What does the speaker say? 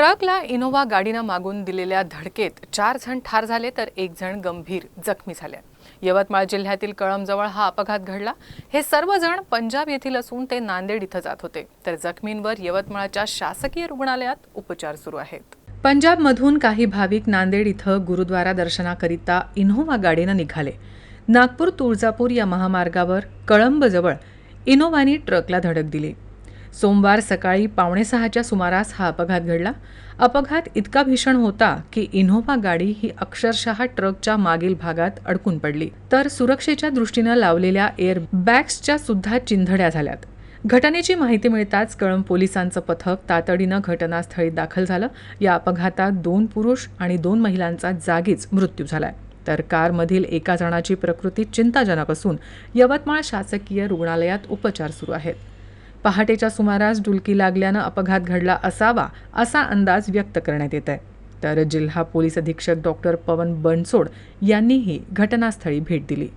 ट्रकला इनोव्हा गाडीनं मागून दिलेल्या धडकेत चार जण ठार झाले तर एक जण गंभीर जखमी झाले. यवतमाळ जिल्ह्यातील कळमजवळ हा अपघात घडला. हे सर्वजण पंजाब येथील असून ते नांदेड इथं जात होते. तर जखमींवर यवतमाळच्या शासकीय रुग्णालयात उपचार सुरू आहेत. पंजाबमधून काही भाविक नांदेड इथं गुरुद्वारा दर्शनाकरिता इनोव्हा गाडीनं निघाले. नागपूर तुळजापूर या महामार्गावर कळंबजवळ इनोव्हानी ट्रकला धडक दिली. सोमवार सकाळी पावणे सहाच्या सुमारास हा अपघात घडला. अपघात इतका भीषण होता की इनोव्हा गाडी ही अक्षरशः ट्रकच्या मागील भागात अडकून पडली. तर सुरक्षेच्या दृष्टीनं लावलेल्या एअर बॅग्सच्या सुद्धा चिंधड्या झाल्यात. घटनेची माहिती मिळताच कळंब पोलिसांचं पथक तातडीनं घटनास्थळी दाखल झालं. या अपघातात दोन पुरुष आणि दोन महिलांचा जागीच मृत्यू झालाय. तर कारमधील एका जणाची प्रकृती चिंताजनक असून यवतमाळ शासकीय रुग्णालयात उपचार सुरू आहेत. पहाटेच्या सुमारास डुलकी लागल्यानं अपघात घडला असावा असा अंदाज व्यक्त करण्यात येत आहे तर जिल्हा पोलीस अधीक्षक डॉक्टर पवन बनसोड यांनीही घटनास्थळी भेट दिली.